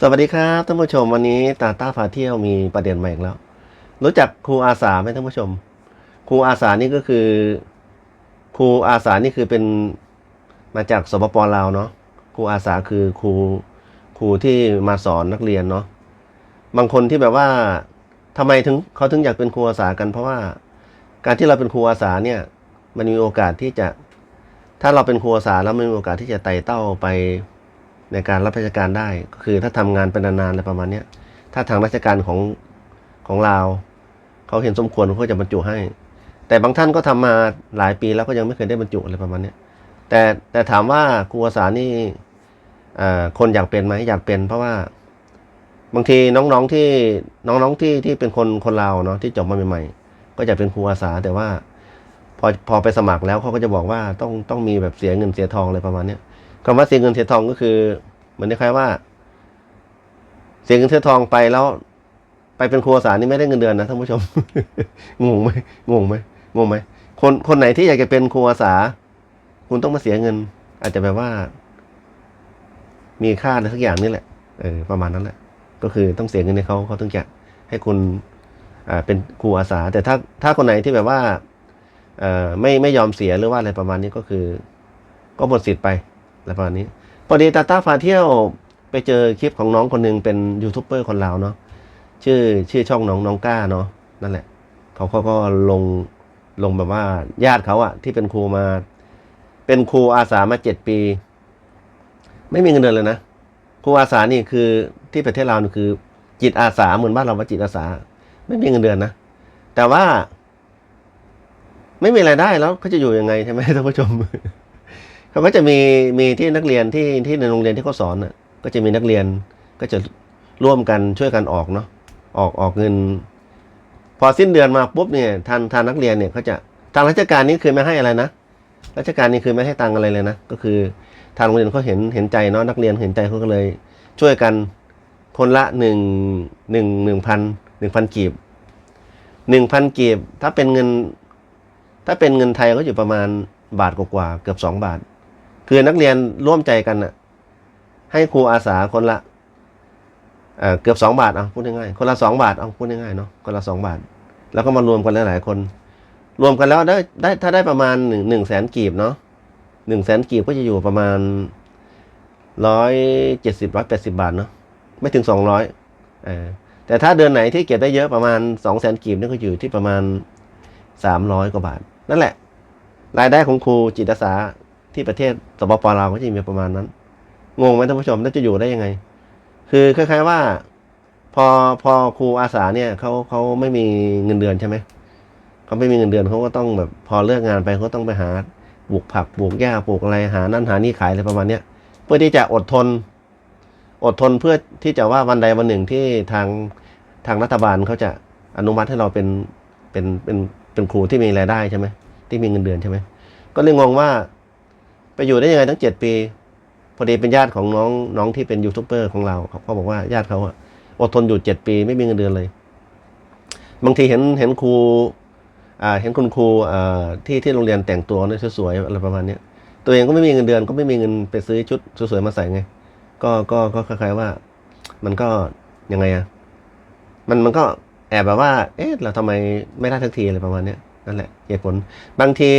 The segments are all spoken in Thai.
สวัสดีครับท่านผู้ชมวันนี้ตาต้าพาเที่ยวมีประเด็นใหม่อีกแล้ว รู้จักครูอาสาไหมท่านผู้ชม ครูอาสานี่ก็คือ ครูอาสานี่คือเป็นมาจากสปปลาวเนาะครูอาสาคือครูครูที่มาสอนนักเรียนเนาะบางคนที่แบบว่าทำไมถึงเขาถึงอยากเป็นครูอาสากัน เพราะว่าการที่เราเป็นครูอาสาเนี่ย มันมีโอกาสที่จะ ถ้าเราเป็นครูอาสาแล้วมันมีโอกาสที่จะไต่เต้าไป ในการรับราชการได้ก็คือถ้าทำงานเป็นนานๆอะไรประมาณเนี้ยถ้าทางราชการของของเราวเขาเห็นสมควรเขาจะบรรจุให้ แต่บางท่านก็ทำมาหลายปีแล้วก็ยังไม่เคยได้บรรจุอะไรประมาณเนี้ยแต่แต่ถามว่าครูอาสานี่อ่าคนอยากเป็นไหมอยากเป็น เพราะว่าบางทีน้องๆที่น้องๆที่ที่เป็นคนคนลาวเนาะที่จบมาใหม่ๆก็จะเป็นครูอาสาแต่ว่าพอพอไปสมัครแล้วเขาก็จะบอกว่าต้องต้องมีแบบเสียเงินเสียทองอะไรประมาณเนี้ย คำว่าเสียเงินเสียทองก็คือเหมือนคล้ายๆว่า เสียเงินเสียทองไปแล้ว ไปเป็นครูอาสานี่ไม่ได้เงินเดือนนะท่านผู้ชมงงไหมงงไหมงงไหมคนคนไหนที่อยากจะเป็นครูอาสา คุณต้องมาเสียเงิน อาจจะแบบว่า มีค่าอะไรสักอย่างนี่แหละเออประมาณนั้นแหละ ก็คือต้องเสียเงินให้เขาเขาถึงจะให้คุณอ่าเป็นครูอาสา แต่ถ้าถ้าคนไหนที่แบบว่าเอ่อไม่ไม่ยอมเสียหรือว่าอะไรประมาณนี้ก็คือ ก็หมดสิทธิ์ไป อะไรประมาณนี้พอดีตาต้าพาเที่ยวไปเจอคลิปของน้องคนหนึ่งเป็นยูทูบเบอร์คนลาวเนาะชื่อชื่อช่องน้องน้องก้าเนาะนั่นแหละเขาเขาก็ลงลงแบบว่าญาติเขาอะที่เป็นครูมา เป็นครูอาสามาเจ็ดปี ไม่มีเงินเดือนเลยนะครูอาสานี่คือที่ประเทศลาวนี่คือ จิตอาสาเหมือนบ้านเราว่าจิตอาสา ไม่มีเงินเดือนนะแต่ว่า ไม่มีรายได้แล้วเขาจะอยู่ยังไงใช่ไหมท่านผู้ชม เขาก็จะมีมีที่นักเรียนที่ที่ในโรงเรียนที่เขาสอนน่ะก็จะมีนักเรียนก็จะร่วมกันช่วยกันออกเนาะออกออกเงิน พอสิ้นเดือนมาปุ๊บเนี่ยทางทางนักเรียนเนี่ยเขาจะทางราชการนี่คือไม่ให้อะไรนะราชการนี่คือไม่ให้ตังอะไรเลยนะก็คือทางโรงเรียนเขาเห็นเห็นใจเนาะนักเรียนเห็นใจเขาก็เลย ช่วยกันคนละหนึ่งหนึ่งหนึ่งพันหนึ่งพันกีบหนึ่งพันกีบถ้าเป็นเงิน ถ้าเป็นเงินไทยก็อยู่ประมาณบาทกว่าเกือบสองบาท คือนักเรียนร่วมใจกันน่ะให้ครูอาสาคนละเเกือบสองบาทเอาพูดง่ายๆคนละสองบาทเอาพูดง่ายๆเนาะคนละสองบาท แล้วก็มารวมกันหลายๆคน รวมกันแล้วได้ได้ถ้าได้ประมาณหนึ่งหนึ่งแสนกีบเนาะหนึ่งแสนกีบก็จะอยู่ประมาณร้อยเจ็ดสิบร้อยแปดสิบาทเนาะไม่ถึงสองร้อยแต่ถ้าเดือนไหนที่เก็บได้เยอะประมาณสองแสนกีบนี่ก็อยู่ที่ประมาณสามร้อยกว่าบาท นั่นแหละ รายได้ของครูจิตอาสา ที่ประเทศสปปลาวก็จะมีประมาณนั้น งงไหมท่านผู้ชมน่าจะอยู่ได้ยังไง คือคล้ายๆว่า พอพอครูอาสาเนี่ยเขาเขาไม่มีเงินเดือนใช่ไหมเขาไม่มีเงินเดือนเขาก็ต้องแบบพอเลิกงานไปเขาต้องไปหาปลูกผักปลูกหญ้าปลูกอะไรหานั่นหานี่ขายอะไรประมาณเนี้ยเพื่อที่จะอดทน อดทนเพื่อที่จะว่าวันใดวันหนึ่งที่ทางทางรัฐบาลเขาจะอนุมัติให้เราเป็นเป็นเป็นเป็นครูที่มีรายได้ใช่ไหมที่มีเงินเดือนใช่ไหมก็เลยงงว่า ไปอยู่ได้ยังไงตั้งเจ็ดปี พอดีเป็นญาติของน้องน้องที่เป็นยูทูบเบอร์ของเราเขาบอกว่าญาติเขาอะอดทนอยู่เจ็ดปีไม่มีเงินเดือนเลย บางทีเห็นเห็นครูอ่าเห็นคุณครูอ่าที่ที่โรงเรียนแต่งตัวเนี่ยสวยๆอะไรประมาณเนี้ยตัวเองก็ไม่มีเงินเดือนก็ไม่มีเงินไปซื้อชุดสวยๆมาใส่ไง ก็ก็ก็คล้ายๆว่า มันก็ยังไงอะมันมันก็แอบแบบว่า เอ๊ะเราทำไมไม่ได้ทักทีอะไรประมาณเนี้ยนั่นแหละเหตุผลบางที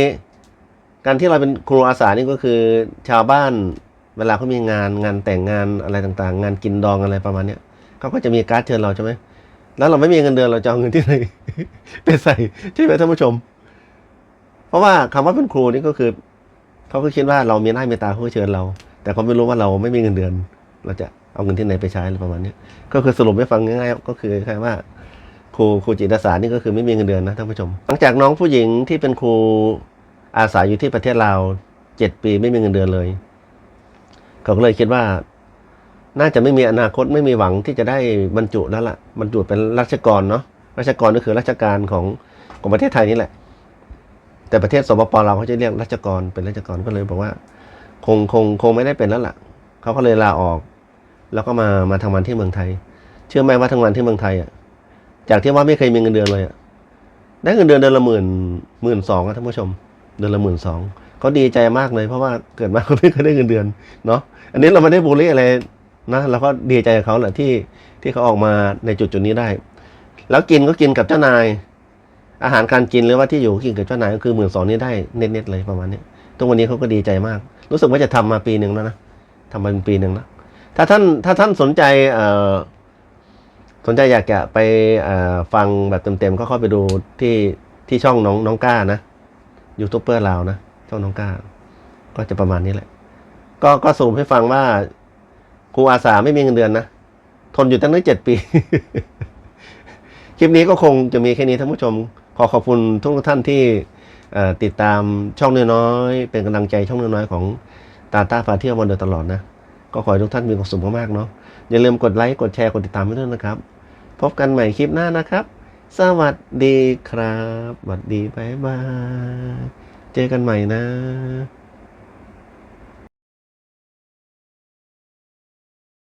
การที่เราเป็นครูอาสานี่ก็คือชาวบ้านเวลาเขามีงานงานแต่งงานอะไรต่างๆ งานกินดองอะไรประมาณเนี้ยเขาก็จะมีการ์ดเชิญเราใช่ไหมแล้วเราไม่มีเงินเดือนเราจะเอาเงินที่ไหนไปใส่ใช่ไหมท่านผู้ชม เพราะว่าคำว่าเป็นครูนี่ก็คือเขาก็คิดว่าเรามีหน้ามีตาเขาเชิญเรา แต่เขาไม่รู้ว่าเราไม่มีเงินเดือน เราจะเอาเงินที่ไหนไปใช้อะไรประมาณนี้ก็คือสรุปให้ฟังง่ายๆก็คือแค่ว่าครูครูจิตอาสานี่ก็คือไม่มีเงินเดือนนะท่านผู้ชม หลังจากน้องผู้หญิงที่เป็นครู อาสาอยู่ที่ประเทศลาวเจ็ดปีไม่มีเงินเดือนเลย เขาก็เลยคิดว่า น่าจะไม่มีอนาคตไม่มีหวังที่จะได้บรรจุแล้วล่ะบรรจุเป็นราชกรเนาะราชกรก็คือราชการของของประเทศไทยนี่แหละ แต่ประเทศสปปลาเขาจะเรียกราชกรเป็นราชกรก็เลยบอกว่า คงคงคงไม่ได้เป็นแล้วล่ะเขาก็เลยลาออก แล้วก็มามาทำงานที่เมืองไทย เชื่อไหมว่าทำงานที่เมืองไทยอะจากที่ว่าไม่เคยมีเงินเดือนเลยอะได้เงินเดือนเดือนละหมื่นหมื่นสองท่านผู้ชม เดือนละหมื่นสองเขาดีใจมากเลยเพราะว่าเกิดมาเขาไม่เคยได้เงินเดือนเนาะอันนี้เราไม่ได้บูลลี่อะไรนะเราก็ดีใจกับเขาแหละที่ที่เขาออกมาในจุดจุดนี้ได้ แล้วกินก็กินกับเจ้านาย อาหารการกินหรือว่าที่อยู่กินกับเจ้านายก็คือหมื่นสองนี่ได้เน็ตๆเลยประมาณนี้ตรงวันนี้เขาก็ดีใจมาก รู้สึกว่าจะทำมาปีหนึ่งแล้วนะทำมาเป็นปีหนึ่งแล้วถ้าท่านถ้าท่านสนใจเอ่อสนใจอยากจะไปเอ่อฟังแบบเต็มๆก็เข้าไปดูที่ที่ช่องน้องน้องก้านะ ยูทูบเบอร์ลาวนะช่องน้องก้า ก็จะประมาณนี้แหละ ก็ก็สรุปให้ฟังว่าครูอาสาไม่มีเงินเดือนนะ ทนอยู่ตั้งแต่เจ็ดปี คลิปนี้ก็คงจะมีแค่นี้ท่านผู้ชม ขอขอบคุณทุกท่านที่ติดตามช่องน้อยๆเป็นกำลังใจช่องน้อยๆของตาตาพาเที่ยวมาโดยตลอดนะ ก็ขอให้ทุกท่านมีความสุขมากๆเนาะอย่าลืมกดไลค์กดแชร์กดติดตามไว้ด้วยนะครับ พบกันใหม่คลิปหน้านะครับ สวัสดีครับสวัสดีบ๊ายบาย เจอกันใหม่นะ